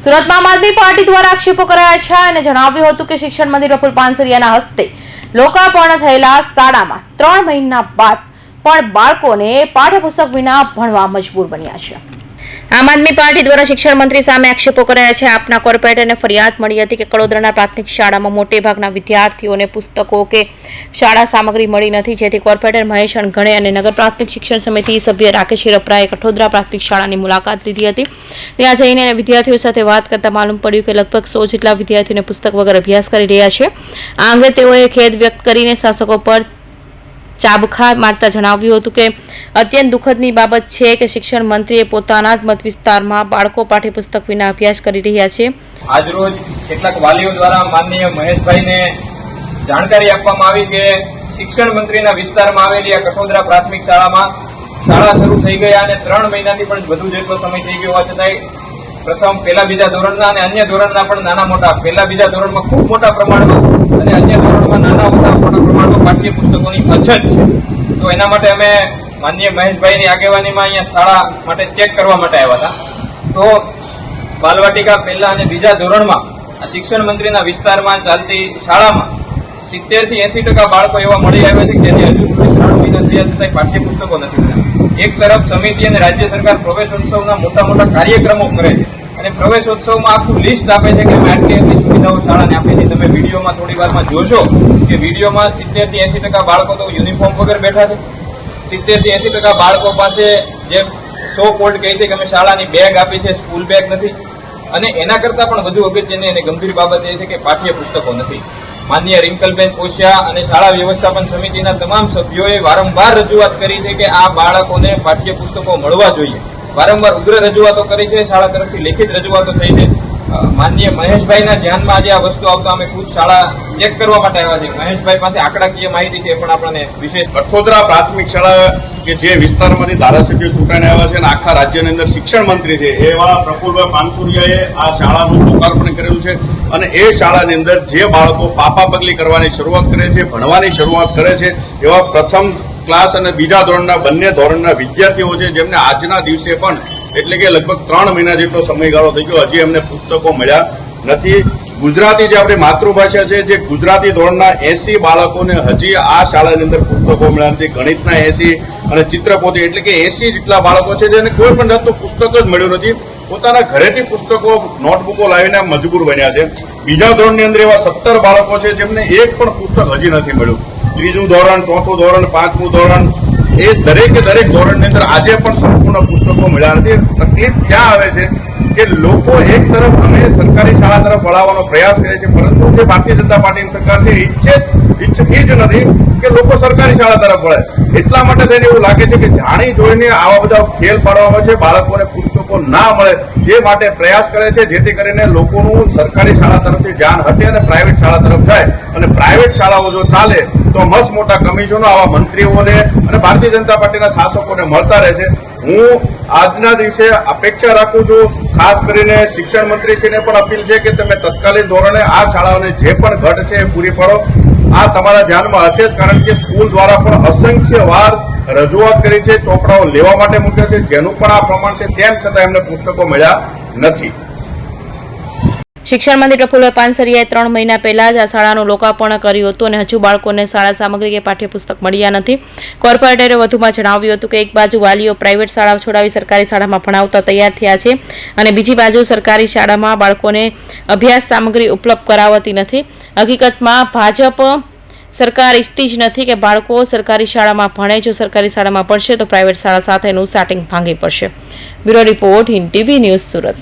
સુરતમાં આમ આદમી પાર્ટી દ્વારા આક્ષેપો કરાયા છે અને જણાવ્યું હતું કે શિક્ષણ મંત્રી પ્રફુલ પાનસરિયાના હસ્તે લોકાર્પણ થયેલા શાળામાં ત્રણ મહિના બાદ પણ બાળકોને પાઠ્યપુસ્તક વિના ભણવા મજબૂર બન્યા છે. આમ આદમી પાર્ટી દ્વારા શિક્ષણ મંત્રી સામે આક્ષેપો કરાયા છે. આપના કોર્પોરેટરને ફરિયાદ મળી હતી કે કડોદરાના પ્રાથમિક શાળામાં મોટે ભાગના વિદ્યાર્થીઓને પુસ્તકો કે શાળા સામગ્રી મળી નથી, જેથી કોર્પોરેટર મહેશ અણઘણે અને નગર પ્રાથમિક શિક્ષણ સમિતિ સભ્ય રાકેશ રપરાએ કઠોદરા પ્રાથમિક શાળાની મુલાકાત લીધી હતી. ત્યાં જઈને વિદ્યાર્થીઓ સાથે વાત કરતા માલુમ પડ્યું કે લગભગ સો જેટલા વિદ્યાર્થીઓને પુસ્તક વગર અભ્યાસ કરી રહ્યા છે. આ અંગે તેઓએ ખેદ વ્યક્ત કરીને શાસકો પર ચાબખા મારતા જણાવ્યું હતું કે અત્યંત દુઃખદની બાબત છે કે શિક્ષણ મંત્રીએ પોતાના જ મત વિસ્તારમાં બાળકો પાઠ્યપુસ્તક વિના અભ્યાસ કરી રહ્યા છે. આજરોજ કેટલાક વાલીઓ દ્વારા માનનીય મહેશભાઈને જાણકારી આપવામાં આવી કે શિક્ષણ મંત્રીના વિસ્તારમાં આવેલી આ કઠોદરા પ્રાથમિક શાળામાં શાળા શરૂ થઈ ગયા અને ત્રણ મહિનાથી પણ વધુ જેટલો સમય થઈ ગયો હોવા છતાંય પ્રથમ પહેલા બીજા ધોરણના અને અન્ય ધોરણના પણ નાના મોટા. પહેલા બીજા ધોરણમાં ખૂબ મોટા પ્રમાણમાં અને અન્ય ધોરણમાં નાના મોટા પ્રમાણમાં પાઠ્યપુસ્તકોની અછત છે. તો એના માટે અમે માનનીય મહેશભાઈની આગેવાનીમાં અહીંયા શાળા માટે ચેક કરવા માટે આવ્યા હતા. તો બાલવાટિકા પહેલા અને બીજા ધોરણમાં આ શિક્ષણ મંત્રીના વિસ્તારમાં ચાલતી શાળામાં સિત્તેરથી એસી ટકા બાળકો એવા મળી આવ્યા છે કે જે હજુ સુધી ત્રણ મહિના થયા છતાંય પાઠ્યપુસ્તકો નથી મળ્યા. એક તરફ સમિતિ અને રાજ્ય સરકાર પ્રવેશોત્સવના મોટા મોટા કાર્યક્રમો કરે છે. અને પ્રવેશોત્સવમાં આખું લિસ્ટ આપે છે કે અમે આટલી આટલી સુવિધાઓ શાળાને આપે છે. તમે વિડીયોમાં થોડી વારમાં જોશો કે વિડીયોમાં સિત્તેરથી એંસી ટકા બાળકો તો યુનિફોર્મ વગર બેઠા છે. સિત્તેરથી એંસી ટકા બાળકો પાસે જે સો કોલ્ડ કહે છે કે અમે શાળાની બેગ આપી છે, સ્કૂલ બેગ નથી. અને એના કરતાં પણ વધુ અગત્યની અને ગંભીર બાબત એ છે કે પાઠ્ય પુસ્તકો નથી. માનનીય રિંકલબેન કોશિયા અને શાળા વ્યવસ્થાપન સમિતિના તમામ સભ્યોએ વારંવાર રજૂઆત કરી છે કે આ બાળકોને પાઠ્ય પુસ્તકો મળવા જોઈએ. વારંવાર ઉગ્ર રજૂઆતો કરી છે, શાળા તરફથી લેખિત રજૂઆતો થઈ છે. માનનીય મહેશભાઈના ધ્યાનમાં આજે આ વસ્તુ આવતા અમે ખુદ શાળા ચેક કરવા માટે આવ્યા છે મહેશભાઈ પાસે આંકડાકીય માહિતી છે પણ આપણને વિશેષ કઠોદરા પ્રાથમિક શાળા કે જે વિસ્તારમાંથી ધારાસભ્યો ચૂંટાઈને આવ્યા છે અને આખા રાજ્યની અંદર શિક્ષણ મંત્રી છે, એવા પ્રફુલભાઈ પાનસુરિયાએ આ શાળાનું લોકાર્પણ કરેલું છે અને એ શાળાની અંદર જે બાળકો પાપા પગલી કરવાની શરૂઆત કરે છે, ભણવાની શરૂઆત કરે છે, એવા પ્રથમ ક્લાસ અને બીજા ધોરણના બંને ધોરણના વિદ્યાર્થીઓ છે જેમને આજના દિવસે પણ એટલે કે લગભગ ત્રણ મહિના જેટલો સમયગાળો થઈ ગયો. હજી એમને પુસ્તકો મળ્યા નથી. ગુજરાતી જે આપણી માતૃભાષા છે, જે ગુજરાતી ધોરણના એસી બાળકોને હજી આ શાળાની અંદર પુસ્તકો મળ્યા નથી. ગણિતના એસી અને ચિત્રપોથી એટલે કે એસી જેટલા બાળકો છે, જેને કોઈ પણ જાતનું પુસ્તક જ મળ્યું નથી. પોતાના ઘરેથી પુસ્તકો, નોટબુકો લાવીને મજબૂર બન્યા છે. બીજા ધોરણની અંદર એવા સત્તર બાળકો છે, જેમને એક પણ પુસ્તક હજી નથી મળ્યું. ત્રીજું ધોરણ, ચોથું ધોરણ, પાંચમું ધોરણ એ દરેકે દરેક ધોરણની અંદર આજે પણ સંપૂર્ણ પુસ્તકો મળ્યા નથી તકલીફ ક્યાં આવે છે કે લોકો એક તરફ અમે સરકારી શાળા તરફ વળાવવાનો પ્રયાસ કરે છે, પરંતુ જે ભારતીય જનતા પાર્ટીની સરકાર છે ઈચ્છે ઈચ્છતી જ નથી કે લોકો સરકારી શાળા તરફ વળે. એટલા માટે થઈને એવું લાગે છે કે જાણી જોઈને આવા બધા ખેલ પાડવામાં છે, બાળકોને પુસ્તકો ના મળે એ માટે પ્રયાસ કરે છે, જેથી કરીને લોકોનું સરકારી શાળા તરફથી ધ્યાન હટે અને પ્રાઇવેટ શાળા તરફ જાય. અને પ્રાઇવેટ શાળાઓ જો ચાલે તો મસ્ત મોટા કમિશનો આવા મંત્રીઓને અને ભારતીય જનતા પાર્ટીના શાસકોને મળતા રહે છે. હું આજના દિવસે અપેક્ષા રાખું છું, ખાસ કરીને શિક્ષણ મંત્રીશ્રીને પણ અપીલ છે કે તમે તત્કાલીન ધોરણે આ શાળાઓને જે પણ ઘટ છે એ પૂરી પાડો. આ તમારા ધ્યાનમાં હશે જ, કારણ કે સ્કૂલ દ્વારા પણ અસંખ્ય વાર રજૂઆત કરી છે, ચોપડાઓ લેવા માટે મૂક્યા છે, જેનું પણ આ પ્રમાણ છે, તેમ છતાં એમને પુસ્તકો મળ્યા નથી. શિક્ષણ મંત્રી પ્રફુલ્લ પાનસરિયાએ ત્રણ મહિના પહેલા જ આ શાળાનું લોકાર્પણ કર્યું હતું અને હજુ બાળકોને શાળા સામગ્રી કે પાઠ્યપુસ્તક મળ્યા નથી. કોર્પોરેટરે વધુમાં જણાવ્યું હતું કે એક બાજુ વાલીઓ પ્રાઇવેટ શાળા છોડાવી સરકારી શાળામાં ભણાવતા તૈયાર થયા છે અને બીજી બાજુ સરકારી શાળામાં બાળકોને અભ્યાસ સામગ્રી ઉપલબ્ધ કરાવતી નથી. હકીકતમાં ભાજપ સરકાર ઈચ્છતી જ નથી કે બાળકો સરકારી શાળામાં ભણે. જો સરકારી શાળામાં ભણશે તો પ્રાઇવેટ શાળા સાથેનું સ્ટાર્ટિંગ ભાંગી પડશે. Bureau report Hind TV news Surat.